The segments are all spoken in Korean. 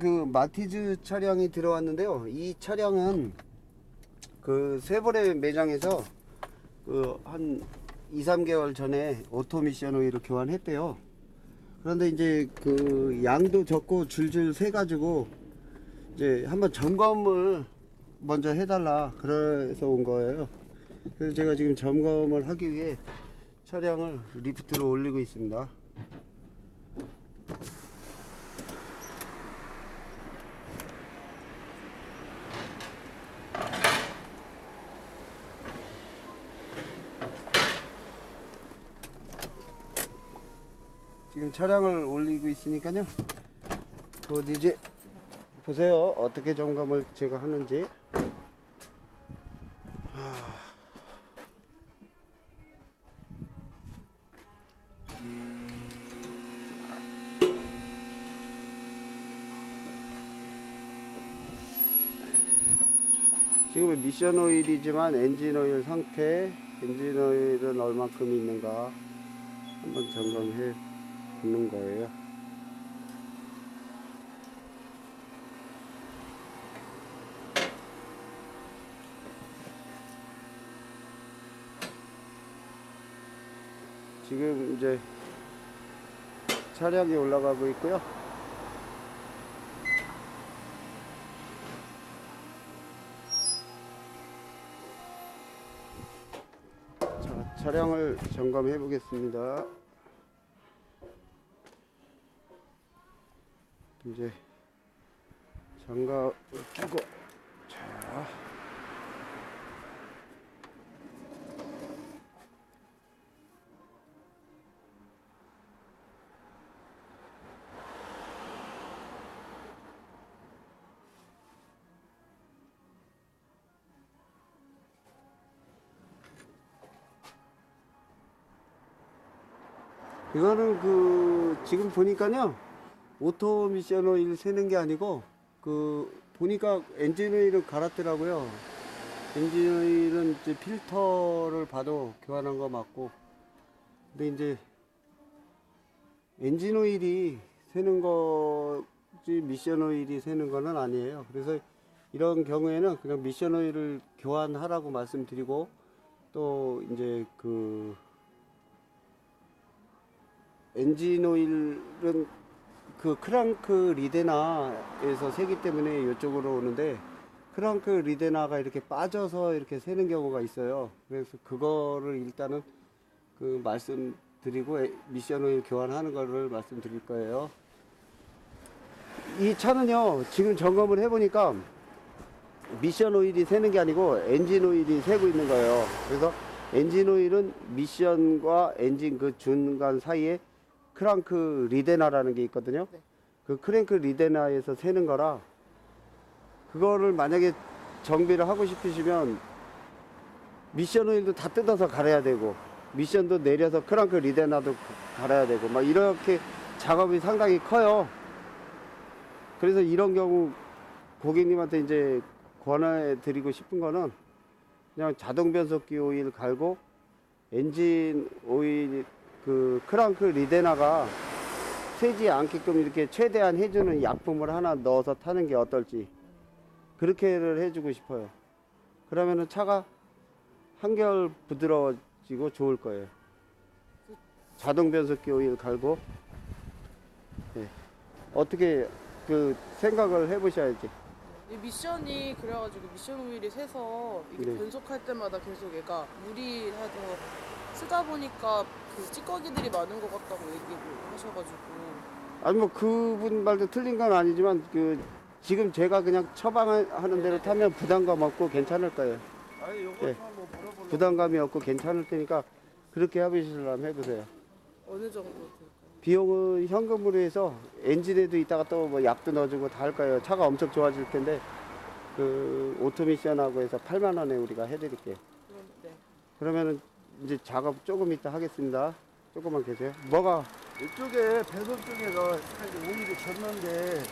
그 마티즈 차량이 들어왔는데요. 이 차량은 그 세보레 매장에서 그 한 2, 3개월 전에 오토미션 오일을 교환했대요. 그런데 이제 그 양도 적고 줄줄 세 가지고 이제 한번 점검을 먼저 해달라 그래서 온 거예요. 그래서 제가 지금 점검을 하기 위해 차량을 리프트로 올리고 있습니다. 지금 차량을 올리고 있으니까요. 곧 이제 보세요. 어떻게 점검을 제가 하는지. 하. 지금은 미션 오일이지만 엔진 오일 상태, 엔진 오일은 얼마큼 있는가 한번 점검해 보는 거예요. 지금 이제 차량이 올라가고 있고요. 자, 차량을 점검해 보겠습니다. 이제 장갑을 끼고 자. 이거는 그 지금 보니까요 오토 미션 오일 세는 게 아니고 그 보니까 엔진 오일을 갈았더라고요. 엔진 오일은 이제 필터를 봐도 교환한 거 맞고. 근데 이제 엔진 오일이 새는 거지 미션 오일이 새는 거는 아니에요. 그래서 이런 경우에는 그냥 미션 오일을 교환하라고 말씀드리고 또 이제 그 엔진 오일은 그 크랑크 리데나에서 새기 때문에 이쪽으로 오는데 크랑크 리데나가 이렇게 빠져서 이렇게 새는 경우가 있어요. 그래서 그거를 일단은 그 말씀드리고 에- 미션 오일 교환하는 거를 말씀드릴 거예요. 이 차는요, 지금 점검을 해보니까 미션 오일이 새는 게 아니고 엔진 오일이 새고 있는 거예요. 그래서 엔진 오일은 미션과 엔진 그 중간 사이에 크랑크 리데나라는 게 있거든요. 네. 그 크랭크 리데나에서 새는 거라 그거를 만약에 정비를 하고 싶으시면 미션 오일도 다 뜯어서 갈아야 되고 미션도 내려서 크랑크 리데나도 갈아야 되고 막 이렇게 작업이 상당히 커요. 그래서 이런 경우 고객님한테 이제 권해 드리고 싶은 거는 그냥 자동 변속기 오일 갈고 엔진 오일 그 크랑크 리데나가 새지 않게끔 이렇게 최대한 해주는 약품을 하나 넣어서 타는 게 어떨지 그렇게를 해주고 싶어요. 그러면은 차가 한결 부드러워지고 좋을 거예요. 자동 변속기 오일 갈고 예. 어떻게 그 생각을 해보셔야지. 이 미션이 그래가지고 미션 오일이 새서 이게 네. 변속할 때마다 계속 얘가 물이 해서 쓰다 보니까 그 찌꺼기들이 많은 것 같다고 얘기를 하셔가지고 아니 뭐 그분 말도 틀린 건 아니지만 그 지금 제가 그냥 처방하는 대로 타면 부담감 없고 괜찮을 거예요. 아니 요거 예. 뭐 물어보려고 부담감이 없고 괜찮을 테니까 그렇게 해보시려면 해보세요. 어느 정도 될까요? 비용은 현금으로 해서 엔진에도 이따가 또 뭐 약도 넣어주고 다 할 거예요. 차가 엄청 좋아질 텐데 그 오토미션하고 해서 8만 원에 우리가 해드릴게요. 그럼 네. 그러면은 이제 작업 조금 이따 하겠습니다. 조금만 계세요. 뭐가 이쪽에 배선 쪽에서 사실 오일이 졌는데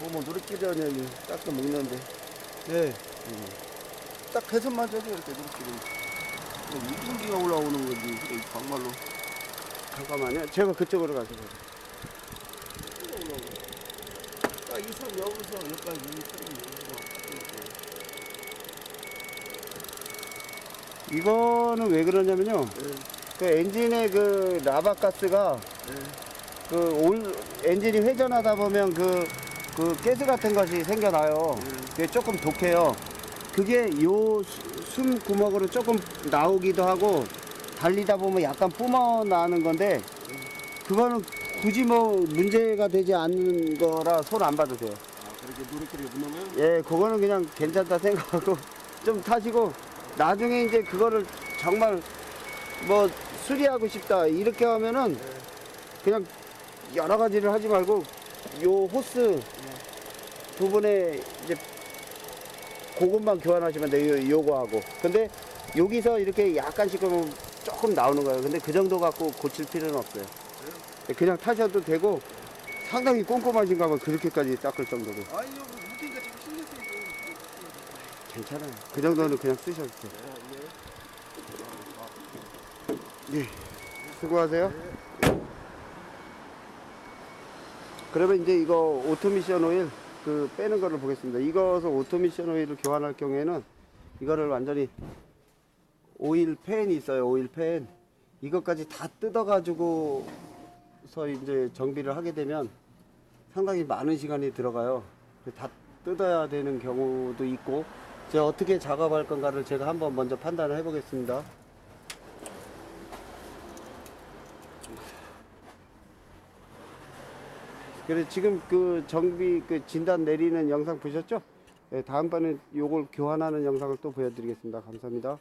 보면 누리끼리하니 닦아 먹는데 예. 딱 배선만 져도 이렇게 누리끼리 이분기가 올라오는 거지 그래 정말로 잠깐만요. 제가 그쪽으로 가서 봐요. 딱 이선 여기서 여기까지 이 선이 여기서 이거는 왜 그러냐면요. 예, 그 엔진의 그 라바 가스가 예. 그올 엔진이 회전하다 보면 그, 그 가스 같은 것이 생겨나요. 그게 조금 독해요. 그게 요 숨 구멍으로 조금 나오기도 하고 달리다 보면 약간 뿜어 나는 건데 그거는 굳이 뭐 문제가 되지 않는 거라 손안 봐도 돼요. 아 그렇게 누리끼리 보면은 예, 그거는 그냥 괜찮다 생각하고 좀 타시고 나중에 이제 그거를 정말 뭐 수리하고 싶다 이렇게 하면은 그냥 여러 가지를 하지 말고 요 호스 부분에 이제 그것만 교환하시면 돼요. 요- 요거 하고. 근데 여기서 이렇게 약간씩 그러면 조금 나오는 거예요. 근데 그 정도 갖고 고칠 필요는 없어요. 그냥 타셔도 되고 상당히 꼼꼼하신가 봐. 그렇게까지 닦을 정도로. 아니 여기 무기가 좀 신경 쓰이고 괜찮아요. 그 정도는 그냥 쓰셔도 돼요. 예. 수고하세요. 그러면 이제 이거 오토미션 오일 그 빼는 거를 보겠습니다. 이것을 오토미션 오일을 교환할 경우에는 이거를 완전히 오일 팬이 있어요. 오일 팬. 이것까지 다 뜯어가지고서 이제 정비를 하게 되면 상당히 많은 시간이 들어가요. 다 뜯어야 되는 경우도 있고 제가 어떻게 작업할 건가를 제가 한번 먼저 판단을 해보겠습니다. 그래 지금 그 정비 그 진단 내리는 영상 보셨죠? 예, 다음번에 요걸 교환하는 영상을 또 보여드리겠습니다. 감사합니다.